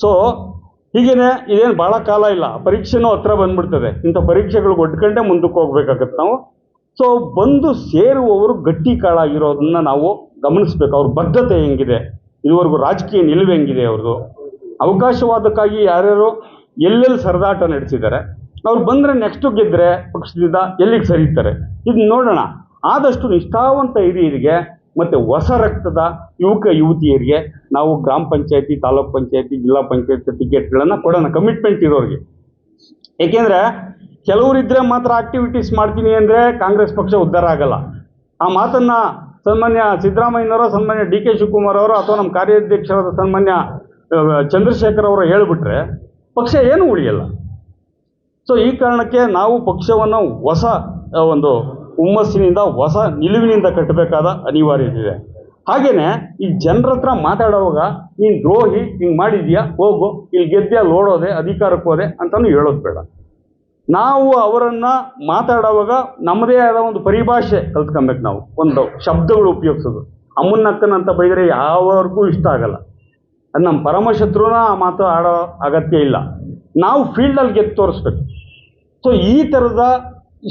So ಹೀಗೇನೆ ಇದೇನು ಭಾಳ ಕಾಲ ಇಲ್ಲ. ಪರೀಕ್ಷೆನೂ ಹತ್ರ ಬಂದ್ಬಿಡ್ತದೆ. ಇಂಥ ಪರೀಕ್ಷೆಗಳು ಒಡ್ಕೊಂಡೆ ಮುಂದಕ್ಕೆ ಹೋಗ್ಬೇಕಾಗತ್ತೆ ನಾವು. ಸೊ ಬಂದು ಸೇರುವವರು ಗಟ್ಟಿ ಕಾಳಾಗಿರೋದನ್ನ ನಾವು ಗಮನಿಸ್ಬೇಕು. ಅವ್ರ ಬದ್ಧತೆ ಹೆಂಗಿದೆ? ಇದುವರೆಗೂ ರಾಜಕೀಯ ನಿಲುವು ಹೆಂಗಿದೆ ಅವ್ರದ್ದು? ಅವಕಾಶವಾದಕ್ಕಾಗಿ ಯಾರ್ಯಾರು ಎಲ್ಲೆಲ್ಲಿ ಸರದಾಟ ನಡೆಸಿದ್ದಾರೆ? ಅವ್ರು ಬಂದರೆ ನೆಕ್ಸ್ಟು ಗೆದ್ದರೆ ಪಕ್ಷದಿಂದ ಎಲ್ಲಿಗೆ ಸರಿತಾರೆ? ಇದು ನೋಡೋಣ. ಆದಷ್ಟು ನಿಷ್ಠಾವಂತ ಹಿರಿಯರಿಗೆ ಮತ್ತು ಹೊಸ ರಕ್ತದ ಯುವಕ, ಯುವತಿಯರಿಗೆ ನಾವು ಗ್ರಾಮ ಪಂಚಾಯತಿ, ತಾಲೂಕ್ ಪಂಚಾಯತಿ, ಜಿಲ್ಲಾ ಪಂಚಾಯತಿ ಟಿಕೆಟ್ಗಳನ್ನು ಕೊಡೋಣ. ಕಮಿಟ್ಮೆಂಟ್ ಇರೋರಿಗೆ. ಏಕೆಂದರೆ ಕೆಲವರಿದ್ದರೆ ಮಾತ್ರ ಆಕ್ಟಿವಿಟೀಸ್ ಮಾಡ್ತೀನಿ ಅಂದರೆ ಕಾಂಗ್ರೆಸ್ ಪಕ್ಷ ಉದ್ಧಾರ ಆಗಲ್ಲ. ಆ ಮಾತನ್ನು ಸನ್ಮಾನ್ಯ ಸಿದ್ದರಾಮಯ್ಯನವರು, ಸನ್ಮಾನ್ಯ ಡಿ ಕೆ ಶಿವಕುಮಾರ್ ಅವರು ಅಥವಾ ನಮ್ಮ ಕಾರ್ಯಾಧ್ಯಕ್ಷರಾದ ಸನ್ಮಾನ್ಯ ಚಂದ್ರಶೇಖರ್ ಅವರು ಹೇಳಿಬಿಟ್ರೆ ಪಕ್ಷ ಏನು ಉಳಿಯಲ್ಲ. ಸೊ ಈ ಕಾರಣಕ್ಕೆ ನಾವು ಪಕ್ಷವನ್ನು ಹೊಸ ಒಂದು ಹುಮ್ಮಸ್ಸಿನಿಂದ ಹೊಸ ನಿಲುವಿನಿಂದ ಕಟ್ಟಬೇಕಾದ ಅನಿವಾರ್ಯತೆ ಇದೆ. ಹಾಗೆಯೇ ಈ ಜನರ ಹತ್ರ ಮಾತಾಡುವಾಗ, ನೀನು ದ್ರೋಹಿ, ಹಿಂಗೆ ಮಾಡಿದ್ಯಾ? ಹೋಗು, ಇಲ್ಲಿ ಗೆದ್ದೆ ಓಡೋದೆ ಅಧಿಕಾರಕ್ಕೆ ಹೋದೆ? ಅಂತಲೂ ಹೇಳೋದು ಬೇಡ. ನಾವು ಅವರನ್ನು ಮಾತಾಡುವಾಗ ನಮ್ಮದೇ ಆದ ಒಂದು ಪರಿಭಾಷೆ ಕಲ್ತ್ಕೊಬೇಕು ನಾವು. ಒಂದು ಶಬ್ದಗಳು ಉಪಯೋಗಿಸೋದು. ಅಮ್ಮನಕ್ಕನಂತ ಬೈದರೆ ಯಾವರಿಗೂ ಇಷ್ಟ ಆಗಲ್ಲ. ಅದು ನಮ್ಮ ಪರಮಶತ್ರುನ ಆ ಮಾತು ಆಡೋ ಅಗತ್ಯ ಇಲ್ಲ. ನಾವು ಫೀಲ್ಡಲ್ಲಿ ಗೆದ್ದು ತೋರಿಸ್ಬೇಕು. ಸೊ ಈ ಥರದ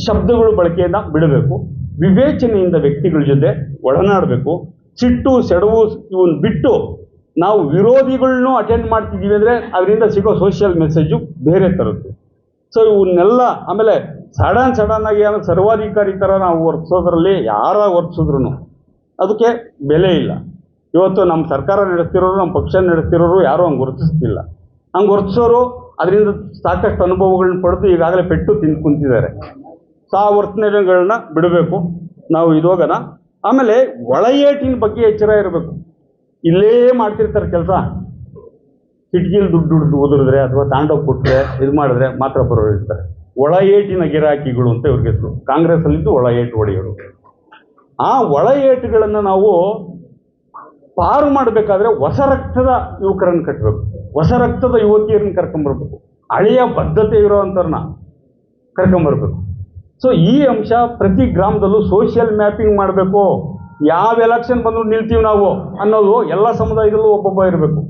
ಶಬ್ದಗಳು ಬಳಕೆಯನ್ನು ಬಿಡಬೇಕು. ವಿವೇಚನೆಯಿಂದ ವ್ಯಕ್ತಿಗಳ ಜೊತೆ ಒಡನಾಡಬೇಕು. ಸಿಟ್ಟು ಸೆಡವು ಇವನ್ ಬಿಟ್ಟು ನಾವು ವಿರೋಧಿಗಳನ್ನೂ ಅಟೆಂಡ್ ಮಾಡ್ತಿದ್ದೀವಿ ಅಂದರೆ ಅದರಿಂದ ಸಿಗೋ ಸೋಷಿಯಲ್ ಮೆಸೇಜು ಬೇರೆ ಥರದ್ದು ಸೊ ಇವನ್ನೆಲ್ಲ ಆಮೇಲೆ ಸಡನ್ ಸಡನ್ ಆಗಿ ಆಮೇಲೆ ಸರ್ವಾಧಿಕಾರಿ ಥರ ನಾವು ವರ್ತಿಸೋದ್ರಲ್ಲಿ ಯಾರ ವರ್ತಿಸಿದ್ರು ಅದಕ್ಕೆ ಬೆಲೆ ಇಲ್ಲ. ಇವತ್ತು ನಮ್ಮ ಸರ್ಕಾರ ನಡೆಸ್ತಿರೋರು ನಮ್ಮ ಪಕ್ಷ ನಡೆಸ್ತಿರೋರು ಯಾರೂ ಹಂಗೆ ಗುರುತಿಸ್ತಿಲ್ಲ ಹಂಗೆ ಗುರುತಿಸೋರು ಅದರಿಂದ ಸಾಕಷ್ಟು ಅನುಭವಗಳನ್ನ ಪಡೆದು ಈಗಾಗಲೇ ಪೆಟ್ಟು ತಿಂದು ಕುಂತಿದ್ದಾರೆ. ಸೊ ಆ ವರ್ತನೆಗಳನ್ನ ಬಿಡಬೇಕು. ನಾವು ಇದೋಗನ ಆಮೇಲೆ ಒಳಯೇಟಿನ ಬಗ್ಗೆ ಎಚ್ಚರ ಇರಬೇಕು. ಇಲ್ಲೇ ಮಾಡ್ತಿರ್ತಾರೆ ಕೆಲಸ. ಕಿಟಕಿಲಿ ದುಡ್ಡು ದುಡ್ಡು ಓದಿದ್ರೆ ಅಥವಾ ತಾಂಡೋಗಿ ಕೊಟ್ಟರೆ ಇದು ಮಾಡಿದ್ರೆ ಮಾತ್ರ ಬರೋರು ಇರ್ತಾರೆ ಒಳ ಏಟಿನ ಗಿರಾಕಿಗಳು ಅಂತ ಇವ್ರಿಗೆ ಹೆಸರು. ಕಾಂಗ್ರೆಸ್ಸಲ್ಲಿದ್ದು ಒಳ ಏಟು ಹೊಡೆಯೋರು ಆ ಒಳ ಏಟುಗಳನ್ನು ನಾವು ಪಾರು ಮಾಡಬೇಕಾದ್ರೆ ಹೊಸ ರಕ್ತದ ಯುವಕರನ್ನು ಕಟ್ಟಬೇಕು ಹೊಸ ರಕ್ತದ ಯುವತಿಯರನ್ನು ಕರ್ಕೊಂಬರ್ಬೇಕು. ಹಳೆಯ ಬದ್ಧತೆ ಇರೋವಂಥವ್ರನ್ನ ಕರ್ಕೊಂಬರ್ಬೇಕು. ಸೊ ಈ ಅಂಶ ಪ್ರತಿ ಗ್ರಾಮದಲ್ಲೂ ಸೋಷಿಯಲ್ ಮ್ಯಾಪಿಂಗ್ ಮಾಡಬೇಕು. ಯಾವ ಎಲೆಕ್ಷನ್ ಬಂದರೂ ನಿಲ್ತೀವಿ ನಾವು ಅನ್ನೋದು ಎಲ್ಲ ಸಮುದಾಯದಲ್ಲೂ ಒಬ್ಬೊಬ್ಬ ಇರಬೇಕು.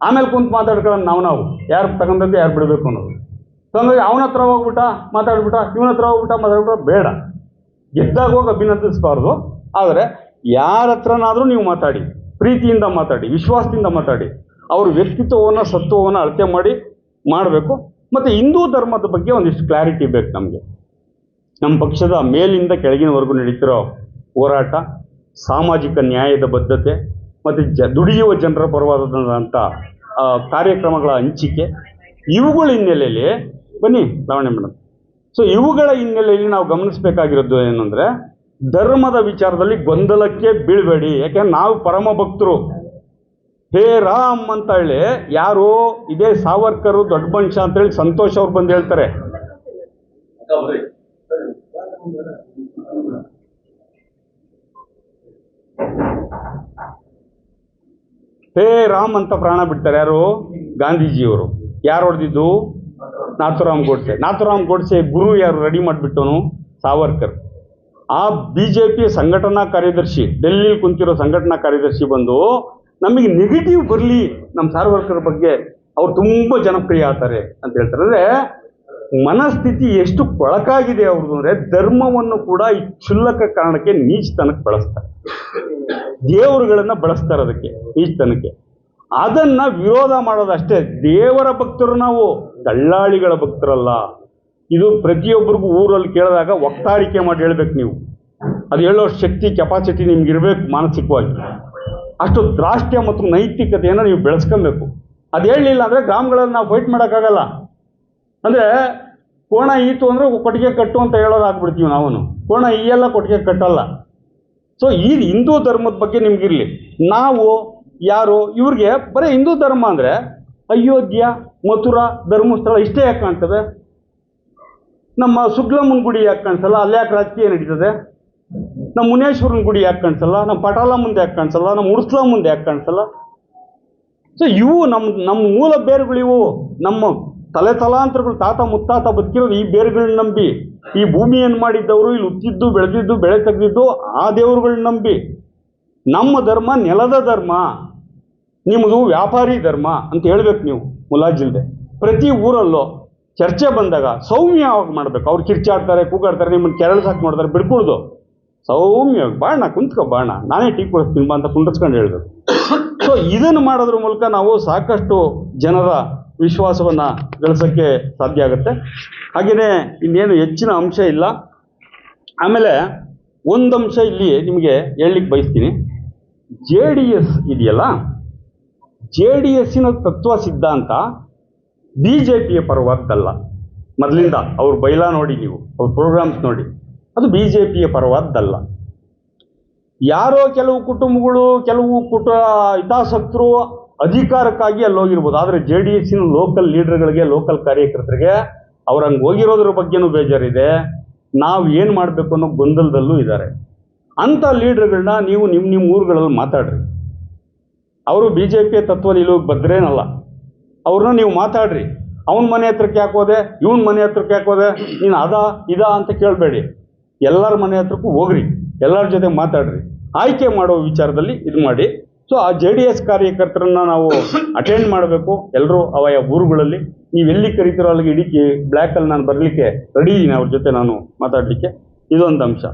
ಆಮೇಲೆ ಕುಂತು ಮಾತಾಡ್ಕೊಳ್ಳೋಣ ನಾವು ನಾವು. ಯಾರು ತಗೊಂಡದ್ದು ಯಾರು ಬಿಡಬೇಕು ಅನ್ನೋದು. ಹಂಗಾಗಿ ಅವನ ಹತ್ರ ಹೋಗ್ಬಿಟ್ಟ, ಮಾತಾಡ್ಬಿಟ್ಟ, ಇವನ ಹತ್ರ ಹೋಗ್ಬಿಟ್ಟ, ಮಾತಾಡ್ಬಿಟ್ಟ ಬೇಡ. ಗೆದ್ದಾಗ ಹೋಗಿ ಅಭಿನಂದಿಸಬಾರ್ದು. ಆದರೆ ಯಾರ ಹತ್ರನಾದರೂ ನೀವು ಮಾತಾಡಿ, ಪ್ರೀತಿಯಿಂದ ಮಾತಾಡಿ, ವಿಶ್ವಾಸದಿಂದ ಮಾತಾಡಿ, ಅವ್ರ ವ್ಯಕ್ತಿತ್ವವನ್ನು, ಸತ್ವವನ್ನು ಅಳತೆ ಮಾಡಿ ಮಾಡಬೇಕು. ಮತ್ತು ಹಿಂದೂ ಧರ್ಮದ ಬಗ್ಗೆ ಒಂದಿಷ್ಟು ಕ್ಲಾರಿಟಿ ಬೇಕು ನಮಗೆ. ನಮ್ಮ ಪಕ್ಷದ ಮೇಲಿಂದ ಕೆಳಗಿನವರೆಗೂ ನಡೀತಿರೋ ಹೋರಾಟ, ಸಾಮಾಜಿಕ ನ್ಯಾಯದ ಬದ್ಧತೆ ಮತ್ತು ಜ, ದುಡಿಯುವ ಜನರ ಪರವಾದಂಥ ಕಾರ್ಯಕ್ರಮಗಳ ಹಂಚಿಕೆ, ಇವುಗಳ ಹಿನ್ನೆಲೆಯಲ್ಲಿ ಬನ್ನಿ ಲಾವಣ್ಯ ಮೇಡಮ್ ಸೊ ಇವುಗಳ ಹಿನ್ನೆಲೆಯಲ್ಲಿ ನಾವು ಗಮನಿಸಬೇಕಾಗಿರೋದು ಏನಂದರೆ, ಧರ್ಮದ ವಿಚಾರದಲ್ಲಿ ಗೊಂದಲಕ್ಕೆ ಬೀಳಬೇಡಿ. ಯಾಕೆಂದ್ರೆ ನಾವು ಪರಮ ಭಕ್ತರು. ಹೇ ರಾಮ್ ಅಂತ ಹೇಳಿ ಯಾರು, ಇದೇ ಸಾವರ್ಕರು, ದೊಡ್ಡ ಮನುಷ್ಯ ಅಂತೇಳಿ ಸಂತೋಷ್ ಅವ್ರು ಬಂದು ಹೇಳ್ತಾರೆ. ಹೇ ರಾಮ್ ಅಂತ ಪ್ರಾಣ ಬಿಡ್ತಾರೆ ಯಾರು? ಗಾಂಧೀಜಿಯವರು. ಯಾರು ಹೊಡೆದಿದ್ದು? ನಾಥುರಾಮ್ ಗೋಡ್ಸೆ. ನಾಥುರಾಮ್ ಗೋಡ್ಸೆ ಗುರು ಯಾರು ರೆಡಿ ಮಾಡಿಬಿಟ್ಟವನು? ಸಾವರ್ಕರ್. ಆ ಬಿ ಜೆ ಪಿ ಸಂಘಟನಾ ಕಾರ್ಯದರ್ಶಿ, ಡೆಲ್ಲಿಲಿ ಕುಂತಿರೋ ಸಂಘಟನಾ ಕಾರ್ಯದರ್ಶಿ ಬಂದು, ನಮಗೆ ನೆಗೆಟಿವ್ ಬರಲಿ ನಮ್ಮ ಸಾವರ್ಕರ್ ಬಗ್ಗೆ ಅವ್ರು ತುಂಬ ಜನಪ್ರಿಯ ಆತಾರೆ ಅಂತ ಹೇಳ್ತಾರೆ. ಅಂದರೆ ಮನಸ್ಥಿತಿ ಎಷ್ಟು ಕೊಳಕಾಗಿದೆ ಅವ್ರದ್ದು ಅಂದರೆ ಧರ್ಮವನ್ನು ಕೂಡ ಈ ಕ್ಷುಲ್ಲಕ ಕಾರಣಕ್ಕೆ ನೀಚತನಕ್ಕೆ ಬಳಸ್ತಾರೆ. ದೇವರುಗಳನ್ನ ಬಳಸ್ತಾರೆ ಅದಕ್ಕೆ ಈಜ್ತನಕ್ಕೆ ಅದನ್ನ ವಿರೋಧ ಮಾಡೋದಷ್ಟೇ ದೇವರ ಭಕ್ತರು ನಾವು, ದಳ್ಳಾಳಿಗಳ ಭಕ್ತರಲ್ಲ. ಇದು ಪ್ರತಿಯೊಬ್ಬರಿಗೂ ಊರಲ್ಲಿ ಕೇಳಿದಾಗ ಒಕ್ತಾರಿಕೆ ಮಾಡಿ ಹೇಳ್ಬೇಕು ನೀವು. ಅದು ಹೇಳೋ ಶಕ್ತಿ ಕೆಪಾಸಿಟಿ ನಿಮ್ಗೆ ಇರಬೇಕು ಮಾನಸಿಕವಾಗಿ. ಅಷ್ಟು ದ್ರಾಷ್ಟ್ಯ ಮತ್ತು ನೈತಿಕತೆಯನ್ನು ನೀವು ಬೆಳೆಸ್ಕೊಬೇಕು ಅದು ಹೇಳಲಿಲ್ಲ ಅಂದರೆ ಗ್ರಾಮಗಳಲ್ಲಿ ನಾವು ಫೈಟ್ ಮಾಡೋಕ್ಕಾಗಲ್ಲ. ಅಂದರೆ ಕೋಣ ಈತು ಅಂದರೆ ಕೊಟ್ಟಿಗೆ ಕಟ್ಟು ಅಂತ ಹೇಳೋದಾಗ್ಬಿಡ್ತೀವಿ ನಾವು ಕೋಣ ಈಯೆಲ್ಲ ಕೊಟ್ಟಿಗೆ ಕಟ್ಟಲ್ಲ. ಸೊ ಈ ಹಿಂದೂ ಧರ್ಮದ ಬಗ್ಗೆ ನಿಮಗಿರಲಿ. ನಾವು ಯಾರು? ಇವ್ರಿಗೆ ಬರೀ ಹಿಂದೂ ಧರ್ಮ ಅಂದರೆ ಅಯೋಧ್ಯ, ಮಥುರಾ ಧರ್ಮಸ್ಥಳ ಇಷ್ಟೇ ಯಾಕೆ ಕಾಣ್ತದೆ ನಮ್ಮ ಸುಗ್ಲಮ್ಮನ ಗುಡಿ ಯಾಕೆ ಕಾಣಿಸಲ್ಲ? ಅಲ್ಲಿ ಯಾಕೆ ರಾಜಕೀಯ ನಡೀತದೆ? ನಮ್ಮ ಮುನೇಶ್ವರನ ಗುಡಿ ಯಾಕೆ ಕಾಣಿಸಲ್ಲ? ನಮ್ಮ ಪಟಾಲ ಮುಂದೆ ಯಾಕೆ ಕಾಣಿಸಲ್ಲ? ನಮ್ಮ ಉರ್ಸ್ಲಾ ಮುಂದೆ ಯಾಕೆ ಕಾಣಿಸಲ್ಲ? ಸೊ ಇವು ನಮ್ಮ ನಮ್ಮ ಮೂಲ ಬೇರುಗಳಿವು ನಮ್ಮ ತಲೆ ತಲಾಂತರಗಳು ತಾತ ಮುತ್ತಾತ ಬದುಕಿರೋದು ಈ ಬೇರುಗಳನ್ನ ನಂಬಿ, ಈ ಭೂಮಿಯನ್ನು ಮಾಡಿದ್ದವರು, ಇಲ್ಲಿ ಉತ್ತಿದ್ದು ಬೆಳೆದಿದ್ದು, ಬೆಳೆ ತೆಗೆದಿದ್ದು ಆ ದೇವರುಗಳನ್ನ ನಂಬಿ. ನಮ್ಮ ಧರ್ಮ ನೆಲದ ಧರ್ಮ, ನಿಮ್ಮದು ವ್ಯಾಪಾರಿ ಧರ್ಮ ಅಂತ ಹೇಳ್ಬೇಕು ನೀವು ಮುಲಾಜಿಲ್ದೆ. ಪ್ರತಿ ಊರಲ್ಲೂ ಚರ್ಚೆ ಬಂದಾಗ ಸೌಮ್ಯವಾಗಿ ಮಾಡ್ಬೇಕು. ಅವ್ರು ಕಿರ್ಚಾಡ್ತಾರೆ, ಕೂಗಾಡ್ತಾರೆ, ನಿಮ್ಮನ್ನು ಸಾಕು ಮಾಡ್ತಾರೆ ಬಿಡ್ಕೊಳ್ದು ಸೌಮ್ಯವಾಗಿ, ಬಾಣ, ಕುಂತ್ಕೋ, ಬಾಣ, ನಾನೇ ಟೀ ಕೊಡಿಸ್ತೀನಿ, ಬಾ ಅಂತ ಕುಂಡಿಸ್ಕೊಂಡು ಹೇಳ್ಬೇಕು. ಸೊ ಇದನ್ನು ಮಾಡೋದ್ರ ಮೂಲಕ ನಾವು ಸಾಕಷ್ಟು ಜನರ ವಿಶ್ವಾಸವನ್ನ ಗಳಿಸೋಕ್ಕೆ ಸಾಧ್ಯ ಆಗುತ್ತೆ. ಹಾಗೆಯೇ ಇನ್ನೇನು ಹೆಚ್ಚಿನ ಅಂಶ ಇಲ್ಲ. ಆಮೇಲೆ ಒಂದು ಅಂಶ ಇಲ್ಲಿ ನಿಮಗೆ ಹೇಳಲಿಕ್ಕೆ ಬಯಸ್ತೀನಿ. ಜೆ ಡಿ ಎಸ್ ಇದೆಯಲ್ಲ? ಜೆ ಡಿ ಎಸ್ಸಿನ ತತ್ವ ಸಿದ್ಧಾಂತ ಬಿ ಜೆ ಪಿಯ ಪರವಾದ್ದಲ್ಲ. ಮೊದಲಿಂದ ಅವ್ರ ಬೈಲಾ ನೋಡಿ ನೀವು, ಅವ್ರ ಪ್ರೋಗ್ರಾಮ್ಸ್ ನೋಡಿ. ಅದು ಬಿ ಜೆ ಪಿಯ ಪರವಾದ್ದಲ್ಲ. ಯಾರೋ ಕೆಲವು ಕುಟುಂಬಗಳು, ಕೆಲವು ಕುಟ ಹಿತಾಸಕ್ತರು ಅಧಿಕಾರಕ್ಕಾಗಿ ಅಲ್ಲಿ ಹೋಗಿರ್ಬೋದು. ಆದರೆ ಜೆ ಡಿ ಎಸ್ಸಿನ ಲೋಕಲ್ ಲೀಡರ್ಗಳಿಗೆ ಲೋಕಲ್ ಕಾರ್ಯಕರ್ತರಿಗೆ ಅವ್ರ ಹಂಗೆ ಹೋಗಿರೋದ್ರ ಬಗ್ಗೆನೂ ಬೇಜಾರಿದೆ. ನಾವು ಏನು ಮಾಡಬೇಕು ಅನ್ನೋ ಗೊಂದಲದಲ್ಲೂ ಇದ್ದಾರೆ. ಅಂಥ ಲೀಡರ್ಗಳನ್ನ ನೀವು ನಿಮ್ಮ ನಿಮ್ಮ ಊರುಗಳಲ್ಲಿ ಮಾತಾಡ್ರಿ. ಅವರು ಬಿ ಜೆ ಪಿಯ ತತ್ವ ನಿಲುವಿಗೆ ಬದ್ರೇನಲ್ಲ. ಅವ್ರನ್ನ ನೀವು ಮಾತಾಡ್ರಿ. ಅವನ ಮನೆ ಹತ್ರಕ್ಕೆ ಯಾಕೆ ಹೋದೆ? ಇವನ ಮನೆ ಹತ್ರಕ್ಕೆ ಹಾಕೋದೆ ನೀನು ಅದ, ಇದ ಅಂತ ಕೇಳಬೇಡಿ. ಎಲ್ಲರ ಮನೆ ಹತ್ರಕ್ಕೂ ಹೋಗ್ರಿ. ಎಲ್ಲರ ಜೊತೆ ಮಾತಾಡ್ರಿ. ಆಯ್ಕೆ ಮಾಡೋ ವಿಚಾರದಲ್ಲಿ ಇದು ಮಾಡಿ. ಸೊ ಆ ಜೆ ಡಿ ಎಸ್ ಕಾರ್ಯಕರ್ತರನ್ನ ನಾವು ಅಟೆಂಡ್ ಮಾಡಬೇಕು. ಎಲ್ಲರೂ ಅವಯ ಊರುಗಳಲ್ಲಿ. ನೀವು ಎಲ್ಲಿ ಕರಿತೀರೋ ಅಲ್ಲಿಗೆ ಇಡೀ ಬ್ಲ್ಯಾಕಲ್ಲಿ ನಾನು ಬರಲಿಕ್ಕೆ ರೆಡಿ ಇದ್ದೀನಿ ಅವ್ರ ಜೊತೆ ನಾನು ಮಾತಾಡಲಿಕ್ಕೆ. ಇದೊಂದು ಅಂಶ.